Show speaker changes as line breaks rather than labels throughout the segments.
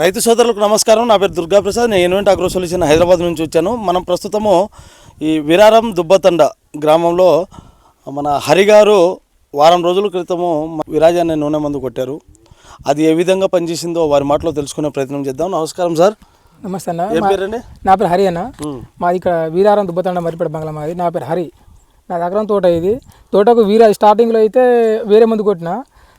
రైతు సోదరులకు నమస్కారం. నా పేరు దుర్గాప్రసాద్. నేను ఎన్వెంట్ అగ్రో సొల్యూషన్ హైదరాబాద్ నుంచి వచ్చాను. మనం ప్రస్తుతము ఈ విరారం దుబ్బతండ గ్రామంలో మన హరి గారు వారం రోజుల క్రితము విరాజ్ అనే నూనె మందు కొట్టారు. అది ఏ విధంగా పనిచేసిందో వారి మాటలో తెలుసుకునే ప్రయత్నం చేద్దాం. నమస్కారం సార్.
నమస్తే అన్న.
ఏం పేరండి?
నా పేరు హరి అన్న. మాది ఇక్కడ వీరారం దుబ్బతండ మరిపేట బంగ్లా మాది. నా పేరు హరి. నా దగ్గర తోట ఇది. తోటకు వీరా స్టార్టింగ్లో అయితే వేరే మందు కొట్టిన.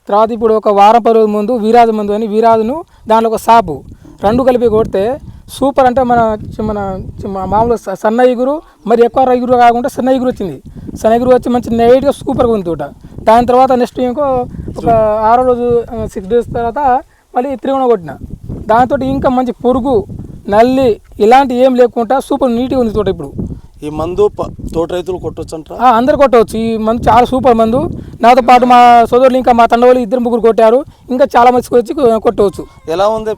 తర్వాత ఇప్పుడు ఒక వారం పది రోజుల ముందు వీరాజు మందు అని వీరాజును దాంట్లో ఒక సాపు రెండు కలిపి కొడితే సూపర్ అంటే మన చి- మన మామూలు సన్న ఇగురు మరి ఎక్కువ ఇగురు కాకుండా సన్న ఇగురు వచ్చింది. సన్న ఇగురు వచ్చి మంచి నైట్గా సూపర్గా ఉంది తోట. దాని తర్వాత నెక్స్ట్ ఇంకో ఒక ఆరో రోజు సిక్స్ డేస్ తర్వాత మళ్ళీ త్రిగుణ కొట్టిన. దాంతో ఇంకా మంచి పురుగు నల్లి ఇలాంటి ఏం లేకుండా సూపర్ నీట్గా ఉంది తోట ఇప్పుడు.
ఈ మందు తోట రైతులు కొట్టొచ్చు అంటారా
ఆ, అందరు కొట్టవచ్చు. ఈ మందు చాలా సూపర్ మందు. నాతో పాటు మా సోదరులు ఇంకా మా తండ వాళ్ళు ఇద్దరు ముగ్గురు కొట్టారు. ఇంకా చాలా మంది వచ్చి కొట్టవచ్చు.
ఎలా ఉంది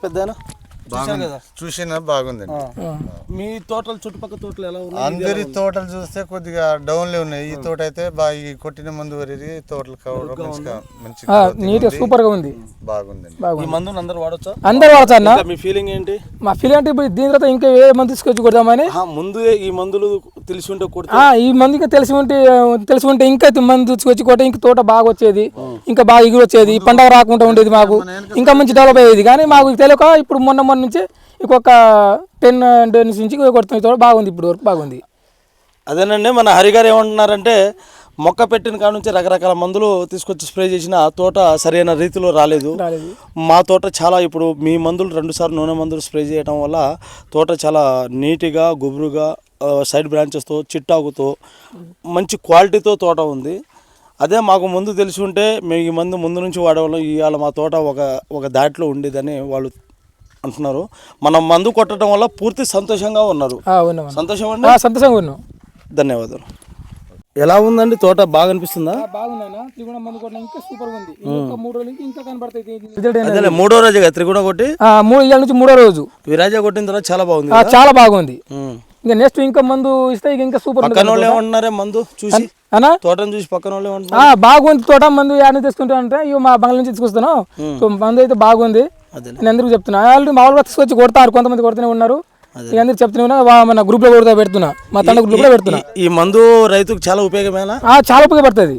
చూసినా బాగుందండి.
ఆ.
మీ తోటలు చుట్టుపక్కల తోటలు ఎలా ఉన్నాయి?
అందరి తోటలు చూస్తే కొద్దిగా డౌన్లే ఉన్నాయి. ఈ తోట అయితే బాగా ఈ కొట్టిన ముందు వరి తోటలు కావడం మంచిగా మంచి
ఆ, నీట్గా సూపర్గా ఉంది.
బాగుందండి.
ఈ
బాగుంది.
మందుని అందరు వాడొచ్చా?
అందరు అన్న?
ఇంకా మీ ఫీలింగ్ ఏంటి?
మా ఫీల్ అంటే ఇప్పుడు దీని తర్వాత ఇంకా వేరే మందు తీసుకొచ్చి కొడదామని?
ఆహా, ముందు ఈ మందులు తెలిసి ఉంటే కొడితే.
ఈ మందు ఇంకా తెలిసి ఉంటే తెలిసి ఉంటే ఇంకా మందు తీసుకొచ్చి కొట్టే ఇంకా తోట బాగా వచ్చేది. ఇంకా బాగా ఎగురు వచ్చేది. పండగ రాకుండా ఉండేది మాకు. ఇంకా మంచి డెవలప్ అయ్యేది. కానీ మాకు తెలియక ఇప్పుడు మొన్న మొన్న నుంచి ఇంకొక టెన్ డేస్ నుంచి కొడుతున్న తోట బాగుంది ఇప్పుడు వరకు బాగుంది.
అదేనండి మన హరిగారు ఏమంటున్నారంటే మొక్క పెట్టిన కాడ నుంచి రకరకాల మందులు తీసుకొచ్చి స్ప్రే చేసిన తోట సరైన రీతిలో రాలేదు. మా తోట చాలా ఇప్పుడు మీ మందులు రెండుసార్లు నూనె మందులు స్ప్రే చేయడం వల్ల తోట చాలా నీట్గా గుబురుగా సైడ్ బ్రాంచెస్తో చిట్టాకుతో మంచి క్వాలిటీతో తోట ఉంది. అదే మాకు ముందు తెలిసి ఉంటే మేము ఈ మందు ముందు నుంచి వాడేవాళ్ళం. ఇవాళ మా తోట ఒక ఒక దాటిలో ఉండేదని వాళ్ళు అంటున్నారు. మనం మందు కొట్టడం వల్ల పూర్తి సంతోషంగా ఉన్నారు. సంతోషం
సంతోషంగా ఉన్నాం.
ధన్యవాదాలు. ఎలా ఉందండి తోట? బాగా అనిపిస్తుందా?
బాగుందన్న త్రిగుణ మందు కొట్టిన ఇంకా సూపర్ ఉంది. ఇంకా మూడు రోజులకి ఇంకా కనబడతాయి. రిజల్ట్ ఏంటి?
అదే మూడో రోజు కదా త్రిగుణ కొట్టి?
మూడు ఇళ్ళ నుంచి మూడో రోజు.
విరాజ కొట్టిన తర్వాత చాలా బాగుంది?
చాలా బాగుంది. ఇంకా నెక్స్ట్ ఇంకా మందు ఇస్తే ఇక ఇంకా సూపర్
పక్కన వాళ్ళు ఏమంటున్నారే మందు చూసి? తోటను చూసి పక్కన వాళ్ళు ఏమంటున్నారు
ఆ, బాగుంది తోట మందు యాడ్ తీసుకుంటా అంటే ఇవి మా బంగ్లా నుంచి తీసుకొస్తాను సో మందు అయితే బాగుంది. నేను అందరికి చెప్తున్నా? వాళ్ళు మామూలుగా తీసుకొచ్చి కొడతారు కొంతమంది కొడుతూనే ఉన్నారు. అందరికి చెప్తూనే ఉన్నా వా- మన గ్రూప్లో కొడతా పెడుతున్నా. మా తండ గ్రూప్లో పెడుతున్నా.
ఈ మందు రైతుకు చాలా ఉపయోగమేనా?
ఆ, చాలా ఉపయోగపడుతుంది.